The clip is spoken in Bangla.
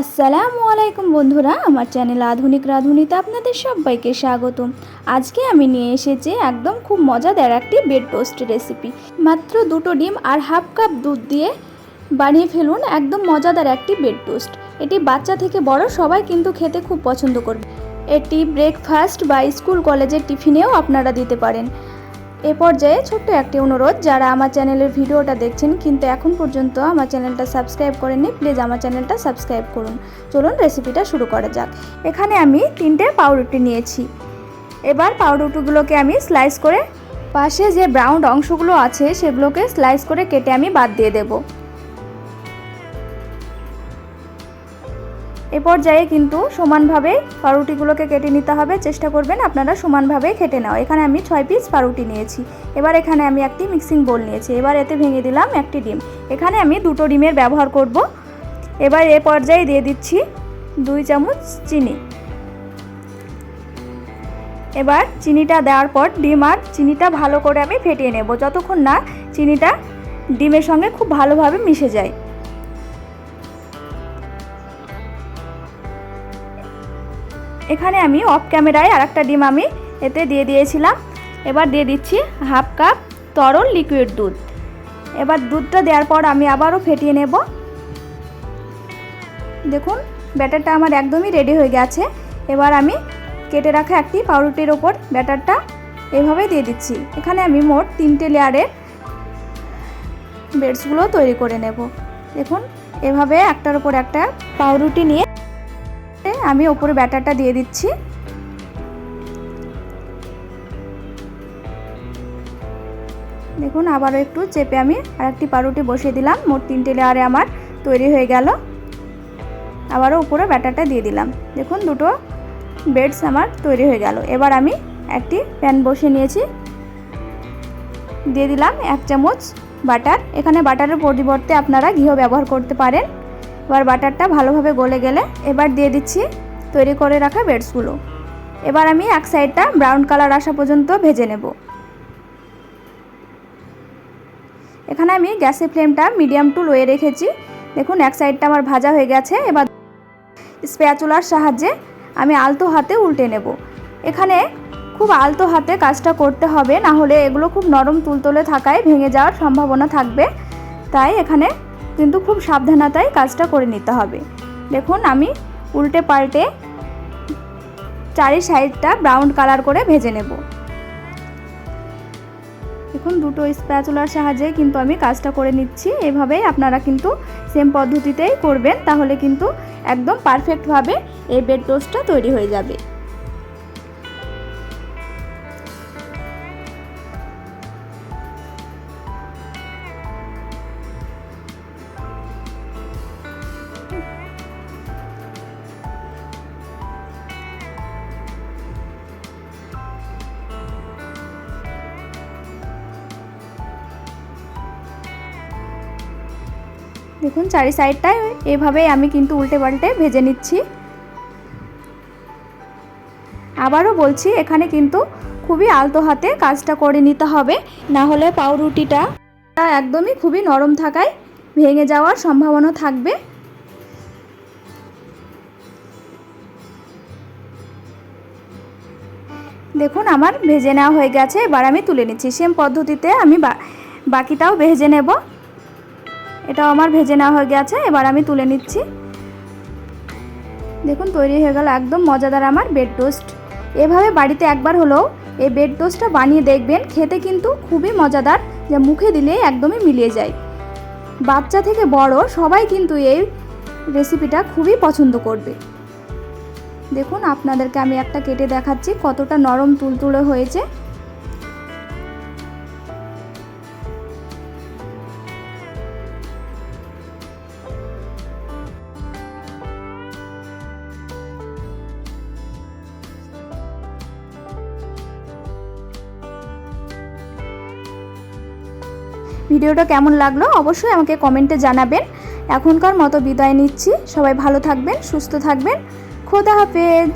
আসসালামু আলাইকুম বন্ধুরা, আমার চ্যানেল আধুনিক রাঁধুনিতে আপনাদের সবাইকে স্বাগতম। আজকে আমি নিয়ে এসেছি একদম খুব মজাদার একটি বেড টোস্ট রেসিপি। মাত্র দুটো ডিম আর হাফ কাপ দুধ দিয়ে বানিয়ে ফেলুন একদম মজাদার একটি বেড টোস্ট এটি বাচ্চা থেকে বড়, সবাই কিন্তু খেতে খুব পছন্দ করবে। এটি ব্রেকফাস্ট বা স্কুল কলেজের টিফিনেও আপনারা দিতে পারেন। এ পর্যায়ে ছোট্ট একটি অনুরোধ, যারা আমার চ্যানেলের ভিডিওটা দেখছেন কিন্তু এখন পর্যন্ত আমার চ্যানেলটা সাবস্ক্রাইব করেননি, প্লিজ আমার চ্যানেলটা সাবস্ক্রাইব করুন। চলুন রেসিপিটা শুরু করা যাক। এখানে আমি তিনটে পাউরুটি নিয়েছি। এবার পাউরুটিগুলোকে আমি স্লাইস করে, পাশে যে ব্রাউন অংশগুলো আছে সেগুলোকে স্লাইস করে কেটে আমি বাদ দিয়ে দেবো। এ পর্যায়ে কিন্তু সমানভাবে পাউরুটিগুলোকে কেটে নিতে হবে। চেষ্টা করবেন আপনারা সমানভাবে কেটে নাও এখানে আমি ছয় পিস পাউরুটি নিয়েছি। এবার এখানে আমি একটি মিক্সিং বোল নিয়েছি। এবার এতে ভেঙে দিলাম একটি ডিম। এখানে আমি দুটো ডিমের ব্যবহার করব। এবার এ পর্যায়ে দিয়ে দিচ্ছি দুই চামচ চিনি। এবার চিনিটা দেওয়ার পর ডিম আর চিনিটা ভালো করে আমি ফেটিয়ে নেব। যতক্ষণ না চিনিটা ডিমের সঙ্গে খুব ভালোভাবে মিশে যায়। এখানে আমি অফ ক্যামেরায় আর একটা ডিম আমি এতে দিয়ে দিয়েছিলাম। এবার দিয়ে দিচ্ছি হাফ কাপ তরল লিকুইড দুধ। এবার দুধটা দেওয়ার পর আমি আবারও ফেটিয়ে নেব। দেখুন, ব্যাটারটা আমার একদমই রেডি হয়ে গেছে। এবার আমি কেটে রাখা একটি পাউরুটির ওপর ব্যাটারটা এভাবে দিয়ে দিচ্ছি। এখানে আমি মোট তিনটে লেয়ারের বেডসগুলো তৈরি করে নেব। দেখুন, এভাবে একটার ওপর একটা পাউরুটি নিয়ে আমি ওপরে ব্যাটারটা দিয়ে দিচ্ছি। দেখুন, আবারও একটু চেপে আমি আর একটি পাউরুটি বসিয়ে দিলাম। মোট তিনটে লেয়ারে আমার তৈরি হয়ে গেল। আবারও উপরে ব্যাটারটা দিয়ে দিলাম। দেখুন, দুটো বেডস আমার তৈরি হয়ে গেল। এবার আমি একটি প্যান বসিয়ে নিয়েছি। দিয়ে দিলাম এক চামচ বাটার। এখানে বাটারের পরিবর্তে আপনারা ঘিও ব্যবহার করতে পারেন। এবার বাটারটা ভালোভাবে গলে গেলে এবার দিয়ে দিচ্ছি তৈরি করে রাখা বেডসগুলো। এবার আমি এক সাইডটা ব্রাউন কালার আসা পর্যন্ত ভেজে নেব। এখানে আমি গ্যাসের ফ্লেমটা মিডিয়াম টু লোয়ে রেখেছি। দেখুন, এক সাইডটা আমার ভাজা হয়ে গেছে। এবার স্প্যাচুলার সাহায্যে আমি আলতো হাতে উল্টে নেব। এখানে খুব আলতো হাতে কাজটা করতে হবে, না হলে এগুলো খুব নরম তুলতলে থাকায় ভেঙে যাওয়ার সম্ভাবনা থাকবে। তাই এখানে কিন্তু খুব সাবধানতায় কাজটা করে নিতে হবে। দেখুন, আমি উল্টে পাল্টে চারি সাইডটা ব্রাউন কালার করে ভেজে নেব। দেখুন, দুটো স্প্যাচুলার সাহায্যে কিন্তু আমি কাজটা করে নিচ্ছি। এভাবেই আপনারা কিন্তু সেম পদ্ধতিতেই করবেন, তাহলে কিন্তু একদম পারফেক্টভাবে এই বেড টোস্টটা তৈরি হয়ে যাবে। দেখুন, চারি সাইডটায় এভাবেই আমি কিন্তু উল্টে পাল্টে ভেজে নিচ্ছি। আবারও বলছি, এখানে কিন্তু খুবই আলতো হাতে কাজটা করে নিতে হবে, না হলে পাউরুটিটা একদমই খুবই নরম থাকায় ভেঙে যাওয়ার সম্ভাবনা থাকবে। দেখুন, আমার ভেজে নেওয়া হয়ে গেছে, এবার আমি তুলে নিচ্ছি। সেম পদ্ধতিতে আমি বাকিটাও ভেজে নেব। এটাও আমার ভেজে নেওয়া হয়ে গেছে, এবার আমি তুলে নিচ্ছি। দেখুন, তৈরি হয়ে গেল একদম মজাদার আমার বেড টোস্ট এভাবে বাড়িতে একবার হলেও এই বেড টোস্টটা বানিয়ে দেখবেন, খেতে কিন্তু খুবই মজাদার, যা মুখে দিলে একদমই মিলিয়ে যায়। বাচ্চা থেকে বড় সবাই কিন্তু এই রেসিপিটা খুবই পছন্দ করবে। দেখুন, আপনাদেরকে আমি একটা কেটে দেখাচ্ছি, কতটা নরম তুলতুলে হয়েছে। ভিডিওটা কেমন লাগল অবশ্যই আমাকে কমেন্টে জানাবেন। এখনকার মতো বিদায় নিচ্ছি। সবাই ভালো থাকবেন, সুস্থ থাকবেন। খোদা হাফেজ।